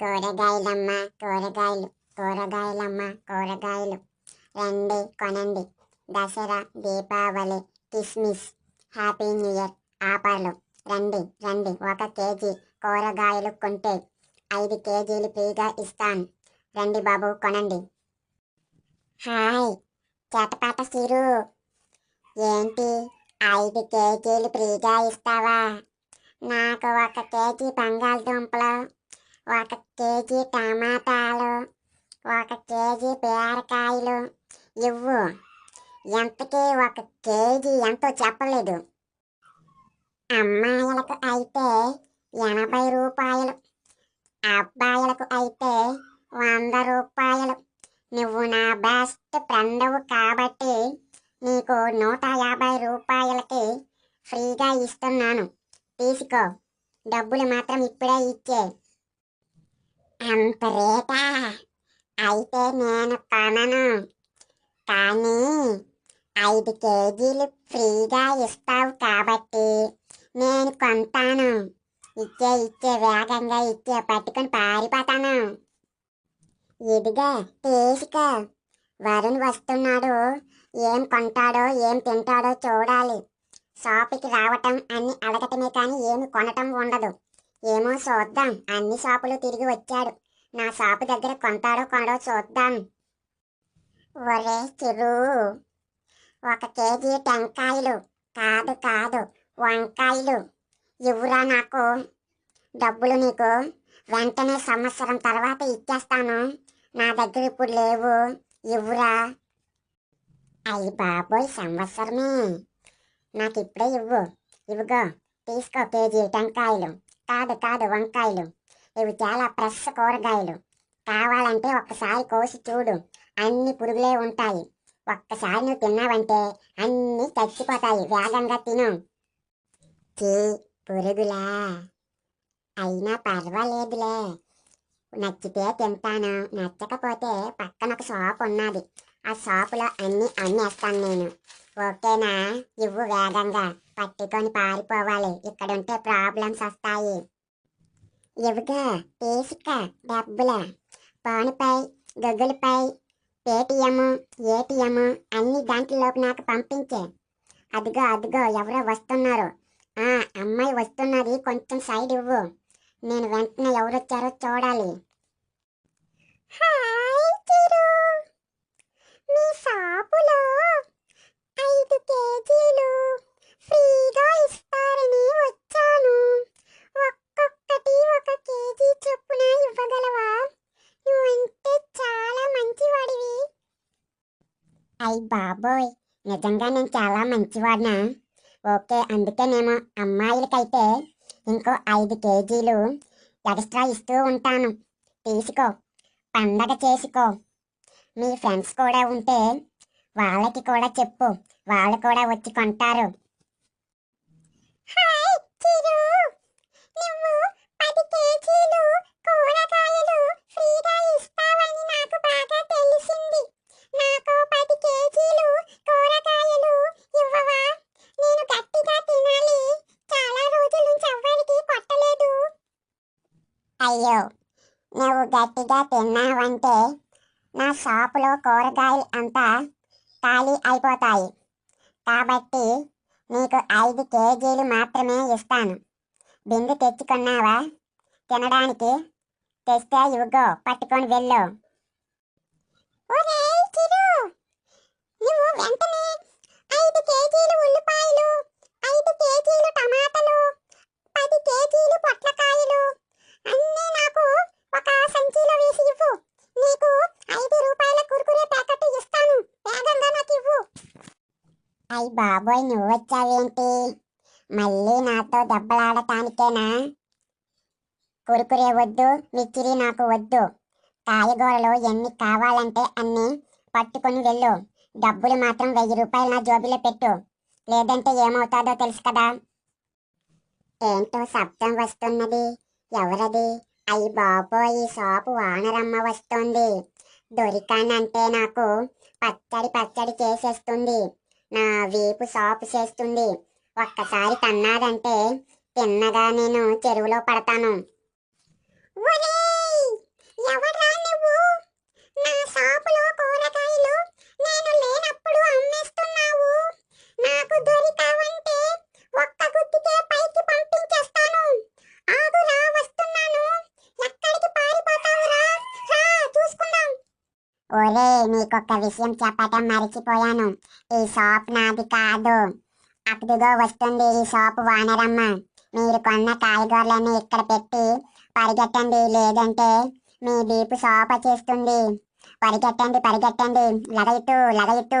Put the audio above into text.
కూరగాయలమ్మ కూరగాయలు కూరగాయలమ్మ కూరగాయలు. రండి కొనండి. దసరా దీపావళి కిస్మిస్ హ్యాపీ న్యూ ఇయర్ ఆఫర్లు. రండి రండి. ఒక కేజీ కూరగాయలు కొంటే ఐదు కేజీలు ఫ్రీగా ఇస్తాను. రండి బాబు కొనండి. హాయ్ చేతపాట సిరు. ఏంటి ఐదు కేజీలు ఫ్రీగా ఇస్తావా? నాకు ఒక కేజీ బంగాళదుంపలు ఒక కేజీ టమాటాలు ఒక కేజీ బీరకాయలు. ఇవ్వు. ఎంతకి ఒక కేజీ ఎంతో చెప్పలేదు. అమ్మాయిలకు అయితే ఎనభై రూపాయలు. అబ్బాయిలకు అయితే వంద రూపాయలు. నువ్వు నా బెస్ట్ ఫ్రెండవు కాబట్టి నీకు నూట యాభై రూపాయలకి ఫ్రీగా ఇస్తున్నాను. తీసుకో. డబ్బులు మాత్రం ఇప్పుడే ఇచ్చే. అంత అయితే నేను కొనను. కానీ ఐదు కేజీలు ఫ్రీగా ఇస్తావు కాబట్టి నేను కొంటాను. ఇచ్చే ఇచ్చే వేగంగా ఇచ్చే పట్టుకొని పారిపోతాను. ఇదిగా తీసుకో. వరుణ్ వస్తున్నాడు. ఏం కొంటాడో ఏం తింటాడో చూడాలి. షాపుకి రావటం అన్ని అడగటమే కానీ ఏమి కొనటం ఉండదు. ఏమో చూద్దాం. అన్ని షాపులు తిరిగి వచ్చాడు. నా షాపు దగ్గర కొంటాడో కొనడో చూద్దాం. ఒరే చిరు ఒక కేజీ టెంకాయలు. కాదు కాదు వంకాయలు. ఇవ్వురా నాకు. డబ్బులు నీకు. వెంటనే సంవత్సరం తర్వాత ఇచ్చేస్తాను. నా దగ్గర ఇప్పుడు లేవు. ఇవ్వురా. అయ్యి బాబోయ్ సంవత్సరమే. నాకు ఇప్పుడే ఇవ్వు. ఇవ్వుగో తీసుకో కేజీ టెంకాయలు. కాదు కాదు వంకాయలు. ఇవి చాలా ఫ్రెష్ కూరగాయలు. కావాలంటే ఒక్కసారి కోసి చూడు. అన్ని పురుగులే ఉంటాయి. ఒక్కసారి నువ్వు తిన్నావంటే అన్నీ చచ్చిపోతాయి. వేగంగా తిను. చీ పురుగులా. అయినా పర్వాలేదులే. నచ్చితే తింటాను. నచ్చకపోతే పక్కన ఒక షాప్ ఉన్నది. ఆ షాపులో అన్ని అమ్మేస్తాను నేను. ఓకేనా? ఇవ్వు వేగంగా పట్టుకొని పారిపోవాలి. ఇక్కడ ఉంటే ప్రాబ్లమ్స్ వస్తాయి. ఇవిగా పేసిక డబ్బుల? ఫోన్పై గూగుల్ పై పేటిఎం ఏటీఎం అన్ని దాంట్లోకి నాకు పంపించే. అదిగో అదిగో ఎవరో వస్తున్నారు. ఆ అమ్మాయి వస్తున్నది కొంచెం సైడ్ ఇవ్వు. నేను వెంటనే ఎవరొచ్చారో చూడాలి హాయ్ చిరు మీ షాపులో ఐదు కేజీలు ఫ్రీగా ఇస్తారని వచ్చాను ఒక్కొక్కటి ఒక కేజీ చొప్పున ఇవ్వగలవా నువ్వంటే చాలా మంచివాడివి అయ్యి బాబోయ్! నిజంగా నేను చాలా మంచివాడినా? ఓకే అందుకేనేమో అమ్మాయిలకైతే ఇంకో ఐదు కేజీలు ఎక్స్ట్రా ఇస్తూ ఉంటాను. తీసుకో పండగ చేసుకో. మీ ఫ్రెండ్స్ కూడా ఉంటే వాళ్ళకి కూడా చెప్పు వాళ్ళు కూడా వచ్చి కొంటారు. హాయ్ చిరు! నువ్వు పది కేజీలు కూరగాయలు అయ్యో నువ్వు గట్టిగా తిన్నావంటే నా షాపులో కూరగాయలు అంతా ఖాళీ అయిపోతాయి. కాబట్టి నీకు ఐదు కేజీలు మాత్రమే ఇస్తాను. బిందు తెచ్చుకున్నావా? తినడానికి తెస్తే ఇవ్వగో పట్టుకొని వెళ్ళు. నువ్వు వెంటనే ఐదు కేజీలు ఉల్లిపాయలు ఐదు కేజీలు టమాటాలు పది కేజీలు పొట్లకాయలు అన్నీ నాకు ఒక సంచిలో వేసి ఇవ్వు నీకు ఐదు రూపాయల కురుకురే ప్యాకెట్ ఇస్తాను వేగంగా నాకు ఇవ్వు అయ్యి బాబోయ్ నువ్వు వచ్చావేంటి మళ్ళీ నాతో దెబ్బలాడటానికేనా? కురుకురే వద్దు మిక్కిరి నాకు వద్దు. కాయగూరలు ఎన్ని కావాలంటే అన్ని పట్టుకొని వెళ్ళు. డబ్బులు మాత్రం వెయ్యి రూపాయలు నా జోబిలో పెట్టు. లేదంటే ఏమవుతాదో తెలుసు కదా. ఏంటో శబ్దం వస్తున్నది. ఎవరది? అయ్యి బాబోయ్ ఈ షాపు వానరమ్మ వస్తుంది. దొరికానంటే నాకు పచ్చడి పచ్చడి చేసేస్తుంది. నా వీపు సాపు చేస్తుంది. ఒక్కసారి తన్నాదంటే తిన్నగా నేను చెరువులో పడతాను. ఎవరా నువ్వు? నా సాపులో ఒరే నీకొక్క విషయం చెప్పటం మర్చిపోయాను. ఈ షాప్ నాది కాదు. అప్పుడుగో వస్తుంది ఈ షాప్ వానరమ్మ మీరు కొన్న కాయగూరలను ఇక్కడ పెట్టి పరిగెట్టండి. లేదంటే మీ బీపు షాప్ చేస్తుంది. పరిగెట్టండి పరిగెట్టండి. లగయితూ లగయితూ